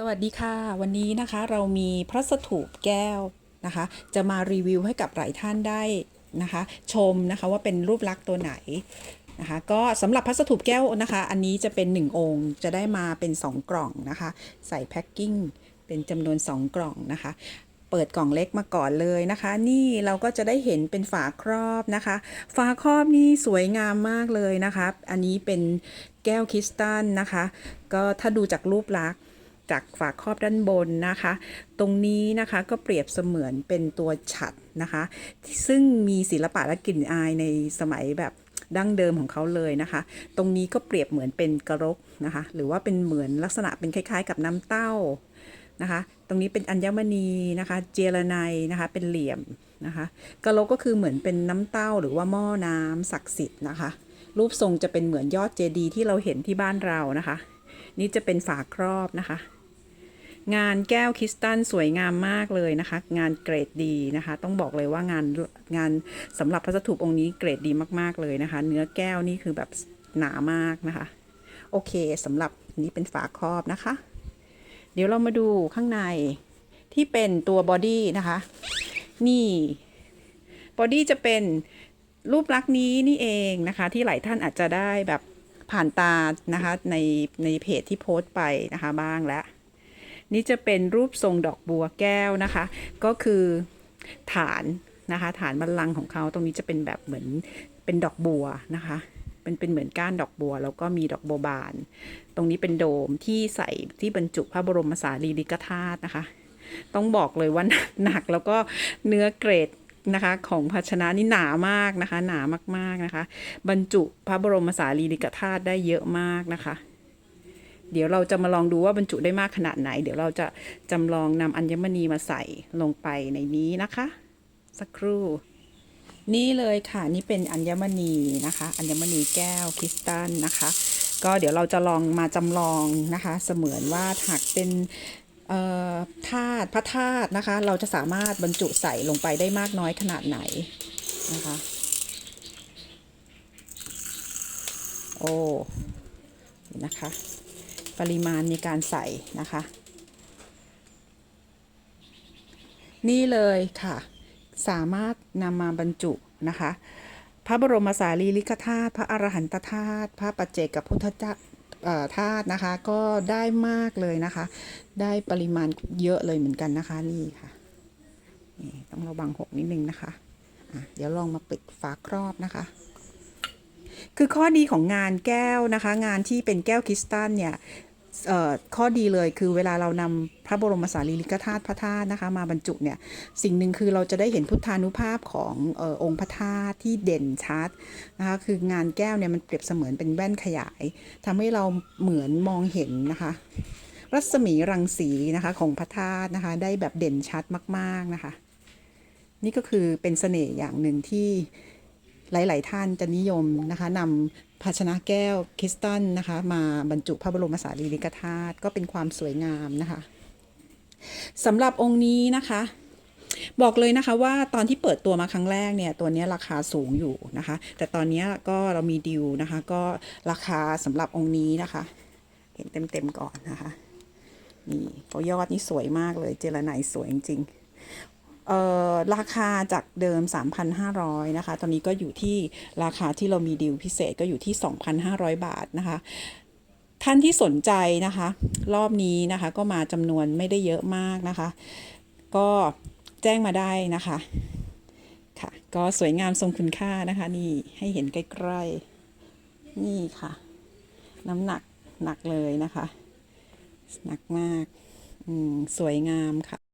สวัสดีค่ะ วันนี้นะคะเรามีพระสถูปแก้วนะคะ จะมารีวิวให้กับหลายท่านได้นะคะ ชมนะคะว่าเป็นรูปลักษณ์ตัวไหนนะคะ ก็สำหรับพระสถูปแก้วนะคะ อันนี้จะเป็น 1 องค์ จะได้มาเป็น 2 กล่องนะคะ ใส่แพ็คกิ้งเป็นจำนวน 2 กล่องนะคะ เปิดกล่องเล็กมาก่อนเลยนะคะ นี่เราก็จะได้เห็นเป็นฝาครอบนะคะ ฝาครอบนี่สวยงามมากเลยนะคะ อันนี้เป็นแก้วคริสตัลนะคะ ก็ถ้าดูจากรูปลักษณ์ จากฝาครอบด้านบนนะคะ ตรงนี้นะคะก็เปรียบเสมือนเป็นตัวฉัดนะคะ ซึ่งมีศิลปะและกลิ่นอายในสมัยแบบดั้งเดิมของเขาเลยนะคะ ตรงนี้ก็เปรียบเหมือนเป็นกระรกนะคะ หรือว่าเป็นเหมือนลักษณะเป็นคล้าย ๆ กับน้ำเต้านะคะ ตรงนี้เป็นอัญมณีนะคะ เจรไนนะคะ เป็นเหลี่ยมนะคะ กระรกก็คือเหมือนเป็นน้ำเต้าหรือว่าหม้อน้ำศักดิ์สิทธิ์นะคะ รูปทรงจะเป็นเหมือนยอดเจดีย์ที่เราเห็นที่บ้านเรานะคะ นี่จะเป็นฝาครอบนะคะ งานแก้วคริสตัลสวยงามมากเลยนะคะ งานเกรดดีนะคะ ต้องบอกเลยว่างานงานสำหรับพระสถูปองค์นี้เกรดดีมากๆเลยนะคะ เนื้อแก้วนี่คือแบบหนามากนะคะ โอเคสำหรับนี้เป็นฝาครอบนะคะ เดี๋ยวเรามาดูข้างในที่เป็นตัวบอดี้นะคะ นี่บอดี้จะเป็นรูปลักษณ์นี้นี่เองนะคะ ที่หลายท่านอาจจะได้แบบผ่านตานะคะในในเพจที่โพสต์ไปนะคะบ้างแล้ว นี่จะเป็นรูปทรงดอกบัวแก้วนะคะ ก็คือฐานนะคะ ฐานบัลลังก์ของเขาตรงนี้จะเป็นแบบเหมือนเป็นดอกบัวนะคะ เป็นเป็นเหมือนก้านดอกบัว แล้วก็มีดอกบัวบาน ตรงนี้เป็นโดมที่ใส่ที่บรรจุพระบรมสารีริกธาตุนะคะ ต้องบอกเลยว่าหนักหนักแล้วก็เนื้อเกรดนะคะของภาชนะนี่หนามากนะคะ หนามากๆนะคะ บรรจุพระบรมสารีริกธาตุได้เยอะมากนะคะ เดี๋ยวเราจะมาลองดูว่าบรรจุได้มากขนาดไหน เดี๋ยวเราจะจำลองนำอัญมณีมาใส่ลงไปในนี้นะคะ สักครู่ นี่เลยค่ะนี่เป็นอัญมณีนะคะ อัญมณีแก้วคริสตัลนะคะ ก็เดี๋ยวเราจะลองมาจำลองนะคะ เสมือนว่าหากเป็นธาตุพระธาตุนะคะ เราจะสามารถบรรจุใส่ลงไปได้มากน้อยขนาดไหนนะคะ โอ้นะคะ ปริมาณในการใส่นะคะ นี่เลยค่ะ สามารถนำมาบรรจุนะคะ พระบรมสารีริกธาตุพระอรหันตธาตุพระปัจเจกพุทธเจ้าธาตุนะคะ ก็ได้มากเลยนะคะ ได้ปริมาณเยอะเลยเหมือนกันนะคะนี่ค่ะนี่ต้องระวังหกนิดนึงนะคะะเดี๋ยวลองมาปิดฝาครอบนะคะ คือข้อดีของงานแก้วนะคะ งานที่เป็นแก้วคริสตัลเนี่ย ข้อดีเลยคือเวลาเรานำพระบรมสารีริกธาตุพระธาตุนะคะ มาบรรจุเนี่ยสิ่งหนึ่งคือเราจะได้เห็นพุทธานุภาพของออองค์พระธาตุที่เด่นชัดนะคะคืองานแก้วเนี่ยมันเปรียบเสมือนเป็นแว่นขยายทำให้เราเหมือนมองเห็นนะคะรัศมีรังสีนะคะของพระธาตุนะคะ ได้แบบเด่นชัดมาก ๆนะคะ นี่ก็คือเป็นเสน่ห์อย่างหนึ่งที่ หลาย ๆ ท่านจะนิยมนะคะนำภาชนะแก้วคริสตัลนะคะ มาบรรจุพระบรมสารีริกธาตุก็เป็นความสวยงามนะคะสำหรับองค์นี้นะคะ บอกเลยนะคะว่าตอนที่เปิดตัวมาครั้งแรกเนี่ย ตัวนี้ราคาสูงอยู่นะคะ แต่ตอนนี้ก็เรามีดีลนะคะ ก็ราคาสำหรับองค์นี้นะคะ เห็นเต็ม ๆ ก่อนนะคะนี่เขายอดนี่สวยมากเลยเจรไนสวยจริงๆ ราคาจากเดิม 3,500นะคะ ตอนนี้ก็อยู่ที่ราคาที่เรามีดีลพิเศษก็อยู่ที่ 2,500 บาทนะคะ ท่านที่สนใจนะคะ รอบนี้นะคะก็มาจำนวนไม่ได้เยอะมากนะคะ ก็แจ้งมาได้นะคะ ค่ะ ก็สวยงามทรงคุณค่านะคะ นี่ให้เห็นใกล้ๆ นี่ค่ะ น้ำหนักหนักเลยนะคะ หนักมากอืมสวยงามค่ะ